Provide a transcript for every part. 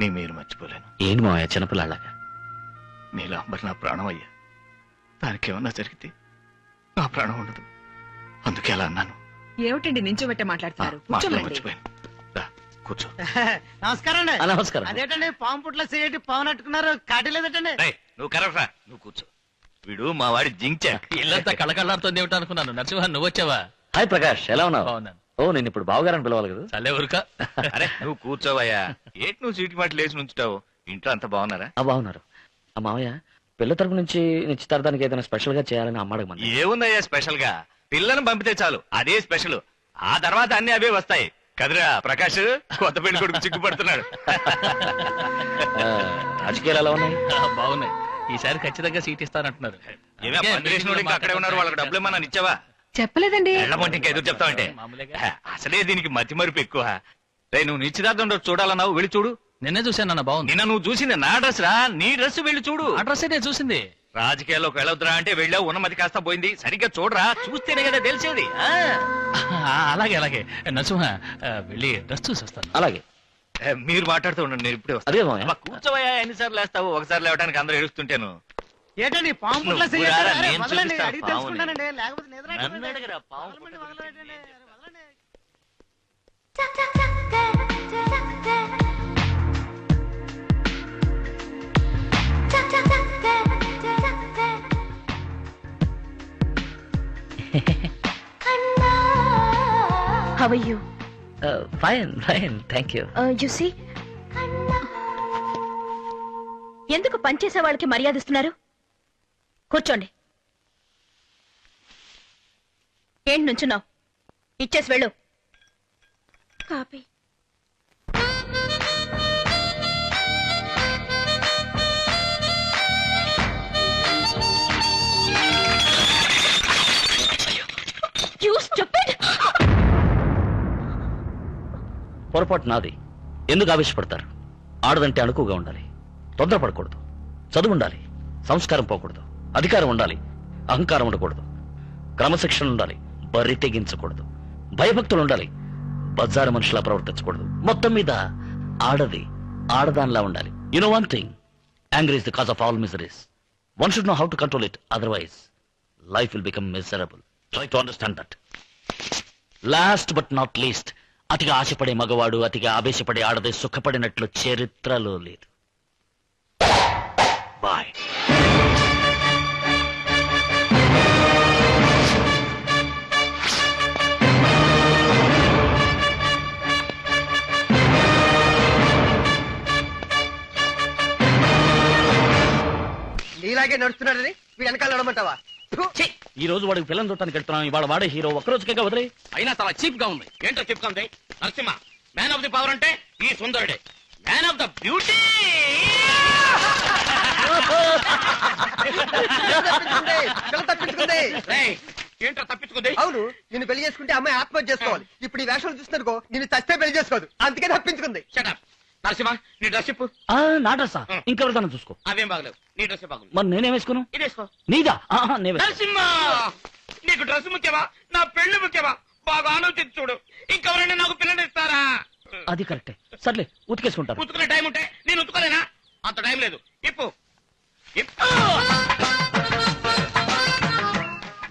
నీ మీరు మర్చిపోలేను. ఏంటి మావయ్య చిన్నపిల్లాళ్ళగా నీలాంబర్ నా ప్రాణం అయ్యా. దానికి ఏమన్నా జరిగితే నా ప్రాణం ఉండదు. అందుకే అలా అన్నాను. ఏమిటండి నించోబెట్ట మాట్లాడతారు మర్చిపోయాను. రా, కూర్చో. నమస్కారం అండి. నమస్కారం. అదేటండి పాము పుట్ల సిగరెట్ పవన్ అట్టుకున్నారు కాటి లేదటండి. రేయ్, నువ్వు నువ్వు కూర్చో. వీడు మా వాడి జించాక్ ఇల్లంతా కళకళలాడుతుంది ఏమిటో అనుకున్నాను నరసింహ నువ్వు వచ్చావా హాయ్ ప్రకాష్ ఎలా ఉన్నావు? బాగున్నాను. ఓ నేను ఇప్పుడు బావగారని పిలవాలి కదా. చల్లే ఊరుక. అరే నువ్వు కూర్చోవయ్యా. ఏంటి నువ్వు సీటు మాట లేచి నుంచుతావు ఇంట్లో అంత బాగున్నారా? ఆ బాగున్నారు. ఆ మావయ్య పిల్ల తరపు నుంచి నిశ్చితార్థానికి ఏదైనా స్పెషల్గా చేయాలని అమ్మాడు మంది ఏముందయ్యా స్పెషల్గా పిల్లను పంపితే చాలు. అదే స్పెషల్. ఆ తర్వాత అన్ని అవే వస్తాయి. కదరా ప్రకాష్? కొత్త పెళ్ళి కొడుకు చిక్కుపడుతున్నాడు. రాజకీయాలు ఎలా ఉన్నాయి? బాగున్నాయి. ఈసారి ఖచ్చితంగా సీట్ ఇస్తానంటున్నారు. ఏమే అందుకే పందిరేసిన వాడు ఇంకా అక్కడే ఉన్నారు. వాళ్ళకి డబ్బులు ఏమన్నా ఇచ్చావా? చెప్పలేదండి. చెప్తావంటే మామూలుగా. అసలే దీనికి మతి మరుపు ఎక్కువ. రే నువ్వు నిశ్చితార్థం రోజు చూడాలన్నావు వెళ్ళి చూడు. నిన్నే చూశాను అన్న బాగుంది. నిన్న నువ్వు చూసింది నా డ్రెస్ రా నీ డ్రెస్ వెళ్ళి చూడు. అడ్రస్ నేను చూసింది. రాజకీయాల్లోకి వెళ్ళొద్దురా అంటే వెళ్ళావు ఉన్నమతి కాస్త పోయింది. సరిగ్గా చూడరా చూస్తేనే కదా తెలిసేది. ఆ? ఆ, అలాగే అలాగే. నరసింహ ఆ, వెళ్ళి డ్రెస్ చూసి వస్తాను. అలాగే. మీరు మాట్లాడుతూ ఉండండి నేను ఇప్పుడే వస్తాను. కూర్చోవయ్యా ఎన్నిసార్లు లేస్తావు? ఒకసారి లేవడానికి అందరూ ఏడుస్తుంటాను. ఏటండి పాము పుట్ల చెయ్యండి. అరే, నేను వదలండి, చూపిస్తా అడిగి పావుని. తెలుసుకుంటానండి లేకపోతే నిద్ర నన్ను రాట్లేదండి. అడిగిరా, పాము వదలండి, పుట్ల వదలండి, వదలండి. Tuck, tuck, tuck, tuck, tuck, tuck. Tuck, tuck, tuck, tuck, tuck, tuck. Kanna. How are you? Fine fine thank you Uh, you see? Kanna. ఎందుకు పనిచేసే వాళ్ళకి మర్యాద ఇస్తున్నారు కూర్చోండి. ఏంటి నుంచున్నావు? ఇచ్చేసి వెళ్ళు. stupid! పొరపాటు నాది. ఎందుకు ఆవేశపడతారు? ఆడదంటే అణుకుగా ఉండాలి. తొందరపడకూడదు. చదువు ఉండాలి సంస్కారం పోకూడదు. అధికారం ఉండాలి అహంకారం ఉండకూడదు. క్రమశిక్షణ ఉండాలి బరి తెగించకూడదు. భయభక్తులు ఉండాలి బజారు మనుషులా ప్రవర్తించకూడదు. మొత్తం మీద ఆడది ఆడదానిలా ఉండాలి. You know one thing angry is the cause of all miseries one should know how to control it otherwise life will become miserable try to understand that last but not least అతిగా ఆశపడే మగవాడు అతిగా ఆవేశపడే ఆడది సుఖపడినట్లు చరిత్రలో లేదు. నడుస్తున్నాడని వీడు వెనకాల నడమంటావా. ఈ రోజు వాడికి పిల్లలు చూడటానికి వెళ్తున్నాం. ఇవాళ వాడే హీరో ఒక్కరోజుకే వదిలే అయినా చాలా చీప్గా ఉంది. ఏంటో చీప్గా ఉంది Narasimha man of the power అంటే ఈ సుందరుడే. మ్యాన్ ఆఫ్ ద బ్యూటీ ఏంటో తప్పించుకుంది అవును నిన్ను పెళ్ళి చేసుకుంటే అమ్మాయి ఆత్మహత్య చేసుకోవాలి. ఇప్పుడు ఈ వేషాలు చూస్తున్నారుకో నిన్ను చస్తే పెళ్ళి చేసుకోదు. అందుకే తప్పించుకుంది. షటప్ నరసింహ నీ డ్రెస్ చెప్పు. నా డ్రెస్సా ఇంకెవరికైనా చూసుకో. అవేం బాగలేవు. నీ డ్రెస్ బాగుంది. మరి నేనేం వేసుకున్నాను? ఇదేసుకో నీదా? ఆహా, నే వేసుకో. నరసింహ! నీకు డ్రెస్ ముఖ్యమా? నా పెళ్ళి ముఖ్యమా? బాగా ఆలోచించి చూడు. ఇంకెవరైనా నాకు పిల్లలు ఇస్తారా? అది కరెక్టే. సర్లే ఉతికేసుకుంటారు ఉతుకునే టైం ఉంటే నేను ఉతుకోలేనా? అంత టైం లేదు. ఇప్పు. ఇప్పు!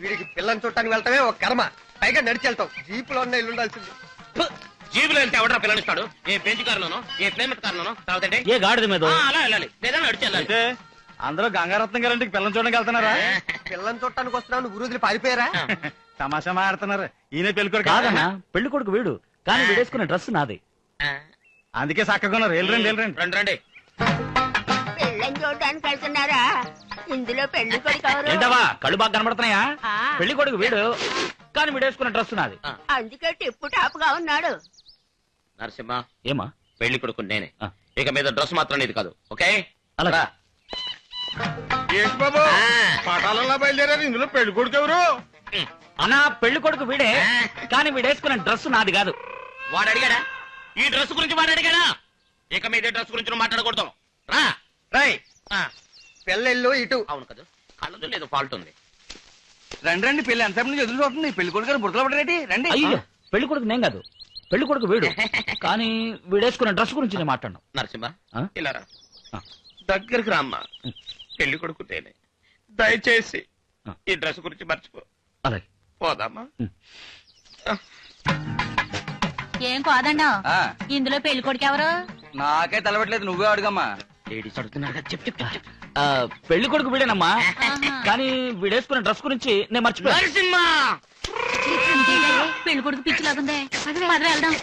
వీడికి పిల్లని చూడటానికి వెళ్ళటమే ఒక కర్మ. పైగా నడిచి వెళ్తాం జీపులో ఉన్న ఇల్లు ఉండాల్సింది. జీబులో వెళ్తే ఎవడరా పిల్లనిస్తాడు ఏ బెంచ్ కారులోనో ఏ ప్లేమెట్ కారులోనో? తర్వాత ఏంటి? ఏ గాడిద మీద? ఆ, అలా వెళ్ళాలి. లేదా నడిచి వెళ్ళాలి. అందరూ గంగారత్నం గారింటికి పిల్లలు చూడడానికి వెళ్తున్నారా? పిల్లని చూడటానికి వస్తున్నావు నువ్వు రోజులు పారిపోయారా? తమాషా మాడుతున్నారు ఈయన పెళ్ళి కొడుకు. కాదన్నా పెళ్ళి కొడుకు వీడు. కానీ వీడేసుకునే డ్రెస్ నాది. అందుకే చక్కగా ఉన్నారు. వెళ్ళరండి వెళ్ళరండి రండి రండి. పెళ్ళని చూడడానికి వెళ్తున్నారా? ఇందులో పెళ్ళి కొడుకు ఎవరు? ఏంటవా కళ్ళు బాగా కనబడుతున్నాయా? ఆ. పెళ్ళి కొడుకు వీడు కానీ వీడేసుకునే డ్రెస్ నాది. అందుకే టిప్పు టాప్గా ఉన్నాడు. నరసింహ ఏమా? పెళ్ళి కొడుకు నేనే. ఇక మీద డ్రెస్ మాత్రం ఇది కాదు ఓకే? అలాగా. ఏంటి బాబు ఆ. పటాలలో బయలుదేరారు ఇందులో పెళ్ళి కొడుకు ఎవరు? అన్నా పెళ్ళి కొడుకు వీడే కానీ వీడేసుకునే డ్రెస్ నాది కాదు. వాడు అడిగాడా? ఈ డ్రెస్ గురించి వాడు అడిగాడా? ఇక మీద డ్రెస్ గురించి నువ్వు మాట్లాడకూడదు. రా. రై ఆ, పిల్లలు ఇటు. అవును కదా. కళ్ళదు లేదు ఫాల్ట్ ఉంది. రండి రండి పెళ్ళి ఎంతసేపు నుంచి ఎదురు చూస్తుంది? పెళ్ళి కొడుకు గారు పడరేటి రండి. అయ్యో పెళ్ళి కొడుకు నేను కాదు. పెళ్ళి కొడుకు వీడు. కానీ వీడేసుకున్న డ్రెస్ గురించి నేను మాట్లాడను. నరసింహ ఆ? ఇలా రా. ఆ. దగ్గరికి రామ్మా. పెళ్ళి కొడుకు తేనే. దయచేసి ఆ. ఈ డ్రెస్ గురించి మర్చిపో. అలాగే. పోదామా? ఏం కాదన్నా ఇందులో పెళ్ళి కొడుకు ఎవరు? నాకే తెలవట్లేదు నువ్వే అడుగమ్మా. లేడీస్ అడుగుతున్నారు కదా చెప్పు చెప్పు చెప్పు. ఆ, పెళ్ళి కొడుకు వీడేనమ్మా. కానీ వీడేసుకున్న డ్రెస్ గురించి నేను మర్చిపోయాను. నరసింహ! పెళ్ళి కొడుకు వెళ్దాం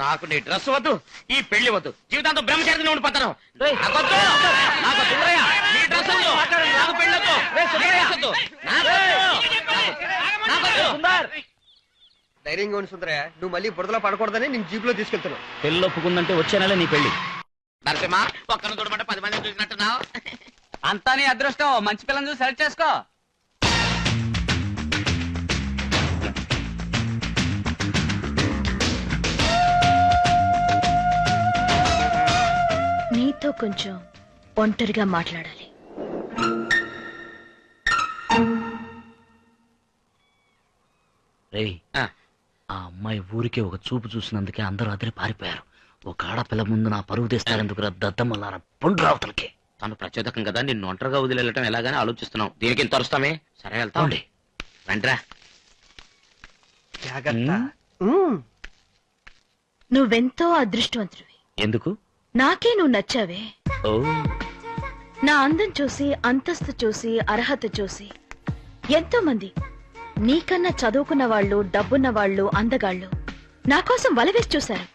నాకు నీ డ్రెస్ వద్దు ఈ పెళ్ళి వద్దు. జీవితాంతం బ్రహ్మచారి ఉండిపోతాను. రేయ్, నాకొద్దు. నాకు సుందరయ్య, నీ డ్రెస్ వద్దు. నాకు పెళ్ళి వద్దు. నీ డ్రెస్ వద్దు. నాకొద్దు. నాకొద్దు. సుందర్. ధైర్యంగా ఉండి సుందరయ్య. నువ్వు మళ్ళీ బురదలో పడకూడదని నేను జీప్లో తీసుకెళ్తున్నావు పెళ్ళి ఒప్పుకుందంటే వచ్చే నెల నీ పెళ్ళి. నరసింహ ఒక్కను చూడమంటే పది మందిని చూసినట్టున్నావు. అంతా నీ అదృష్టం. మంచి పిల్లని చూసి సెలెక్ట్ చేసుకో. నీతో కొంచెం ఒంటరిగా మాట్లాడాలి. ఆ. ఆ అమ్మాయి ఊరికే ఒక చూపు చూసినందుకే అందరూ అదిరి పారిపోయారు. ఒక ఆడపిల్ల ముందు నా పరువు తీస్తారెందుకు దద్దమ్మలారా పండు రావతలకి తను ప్రచోదకం కదా నిన్ను ఒంటరిగా వదిలేయటం ఎలాగని ఆలోచిస్తున్నావు. దీనికి ఇంత అరుస్తామే? సరే వెళ్తాం. రండిరా. జాగ్రత్త. ఉమ్. నువ్వెంతో అదృష్టవంతుడివి. ఎందుకు? నాకే నువ్వు నచ్చావే. నా అందం చూసి అంతస్తు చూసి అర్హత చూసి ఎంతో మంది నీకన్నా చదువుకున్న వాళ్ళు డబ్బున్న వాళ్ళు అందగాళ్ళు నా కోసం వలవేసి చూశారు.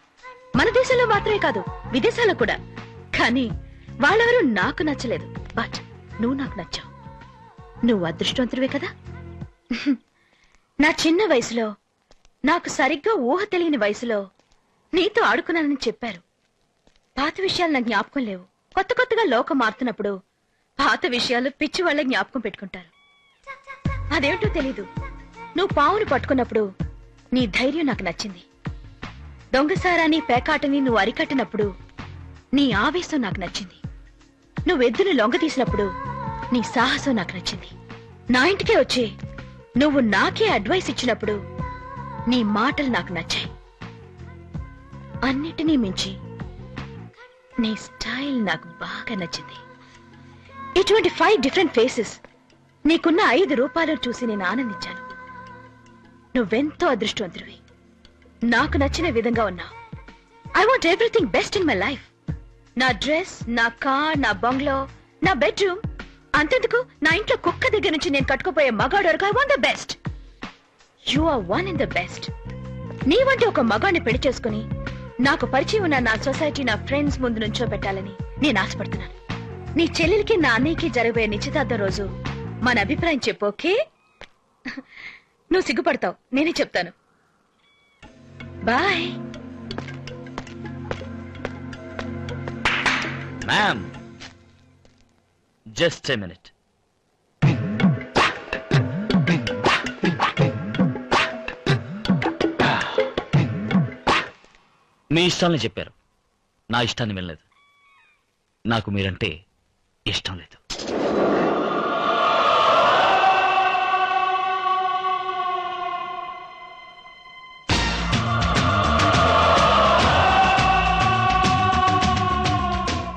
మన దేశంలో మాత్రమే కాదు విదేశాల్లో కూడా. కానీ వాళ్ళెవరూ నాకు నచ్చలేదు. బట్ నువ్వు నాకు నచ్చావు. నువ్వు అదృష్టవంతుడివే కదా? నా చిన్న వయసులో నాకు సరిగ్గా ఊహ తెలియని వయసులో నీతో ఆడుకున్నానని చెప్పారు. పాత విషయాలు నా జ్ఞాపకం లేవు. కొత్త కొత్తగా లోకం మారుతున్నప్పుడు పాత విషయాలు పిచ్చి వాళ్ళ జ్ఞాపకం పెట్టుకుంటారు. అదేంటో తెలీదు. నువ్వు పావును పట్టుకున్నప్పుడు నీ ధైర్యం నాకు నచ్చింది. దొంగసారాని పేకాటని నువ్వు అరికట్టినప్పుడు నీ ఆవేశం నాకు నచ్చింది. నువ్వు ఎద్దును లొంగ తీసినప్పుడు నీ సాహసం నాకు నచ్చింది. నా ఇంటికే వచ్చి నువ్వు నాకే అడ్వైస్ ఇచ్చినప్పుడు నీ మాటలు నాకు నచ్చాయి. అన్నిటినీ మించి నీ స్టైల్ నాకు బాగా నచ్చింది. ఇటువంటి ఫైవ్ డిఫరెంట్ ఫేసెస్ నీకున్న ఐదు రూపాయలు చూసి నేను ఆనందించాను. నువ్వెంతో అదృష్టవంతుడివి. నాకు నచ్చిన విధంగా ఉన్నావు. I want everything best in my life నా డ్రెస్ నా కార్ నా బంగ్లో నా బెడ్రూమ్ అంతెందుకు? నా ఇంట్లో కుక్క దగ్గర నుంచి నేను కట్టుకుపోయే మగాడు వరకు I want the best you are one in the best నీ వంటి ఒక మగాడిని పెళ్ళి చేసుకుని నాకు పరిచయం ఉన్న నా సొసైటీ నా ఫ్రెండ్స్ ముందు నుంచో పెట్టాలని నేను ఆశపడుతున్నాను. నీ చెల్లెలికి నా అన్నయ్యకి జరగబోయే నిశ్చితార్థం రోజు మన అభిప్రాయం చెప్పు ఓకే? నువ్వు సిగ్గుపడతావు నేనే చెప్తాను. Bye. Ma'am just a minute మీ ఇష్టాలని చెప్పారు. నా ఇష్టాన్ని వినలేదు. నాకు మీరంటే ఇష్టం లేదు.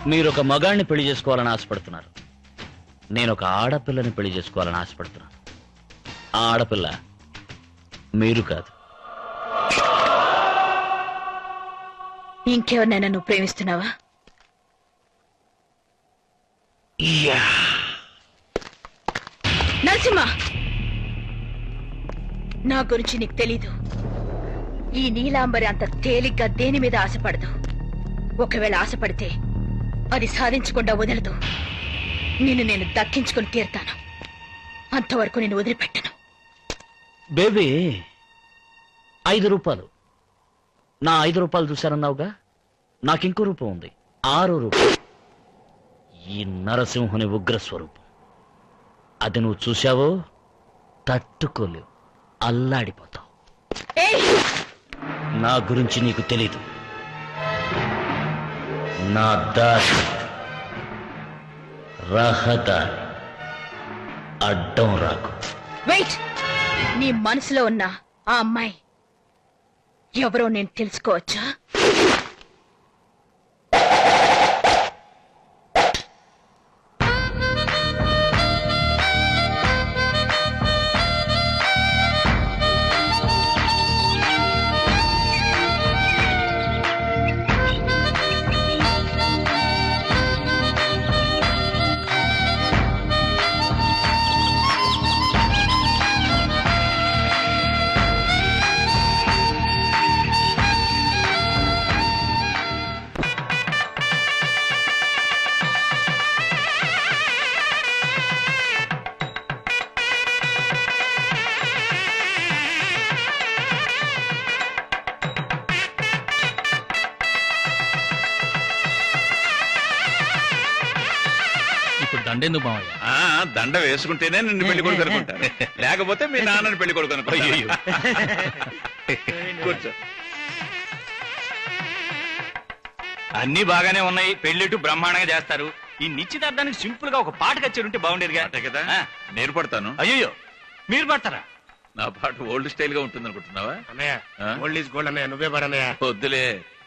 మీరు ఒక మగాడిని పెళ్ళి చేసుకోవాలని ఆశపడుతున్నారు. నేను ఒక ఆడపిల్లని పెళ్ళి చేసుకోవాలని ఆశపడుతున్నాను. ఆ ఆడపిల్ల మీరు కాదు. ఇంకెవరినైనా నువ్వు ప్రేమిస్తున్నావా నరసింహ! నా గురించి నీకు తెలీదు. ఈ నీలాంబరి అంత తేలిగ్గా దేని మీద ఆశపడదు. ఒకవేళ ఆశపడితే అది సాధించకుండా వదలదు. నిన్ను నేను దక్కించుకుని తీరుతాను. అంతవరకు నేను వదిలిపెట్టను. బేబీ ఐదు రూపాయలు. నా ఐదు రూపాయలు చూశారన్నావుగా నాకింకో రూపం ఉంది. ఆరు రూపం. ఈ నరసింహుని ఉగ్ర స్వరూపం అది నువ్వు చూశావో? తట్టుకోలేవు. అల్లాడిపోతావు. నా గురించి నీకు తెలీదు. నా దారి. రహదారి. అడ్డం రాకు. వెయిట్! నీ మనసులో ఉన్న ఆ అమ్మాయి ఎవరో నేను తెలుసుకోవచ్చా? ఇప్పుడు దండెందుకు మావయ్య? ఆ దండ వేసుకుంటేనే నిన్ను పెళ్ళి కొడుకు అనుకుంటారు. లేకపోతే మీ నాన్నని పెళ్ళి కొడుకు కూర్చో. అన్ని బాగానే ఉన్నాయి. పెళ్ళిట్టు బ్రహ్మాండంగా చేస్తారు. ఈ నిశ్చితార్థానికి సింపుల్గా ఒక పాట కచ్చేది ఉంటే బాగుండేదిగా. అంతే కదా? ఆ, నేను పడతాను. అయ్యో మీరు పడతారా? నా పాట ఓల్డ్ స్టైల్గా ఉంటుంది అనుకుంటున్నావా అన్నయ్య ఆ? ఓల్డ్ ఈజ్ గోల్డ్ అన్నయ్య నువ్వే పడన్నయ్య వద్దులే.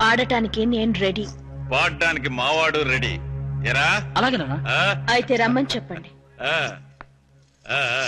ఆడటానికి నేను రెడీ పాడడానికి మావాడు రెడీ ఎరా అలాగేనా? అయితే రమ్మని చెప్పండి ఆ. ఆ, ఆ.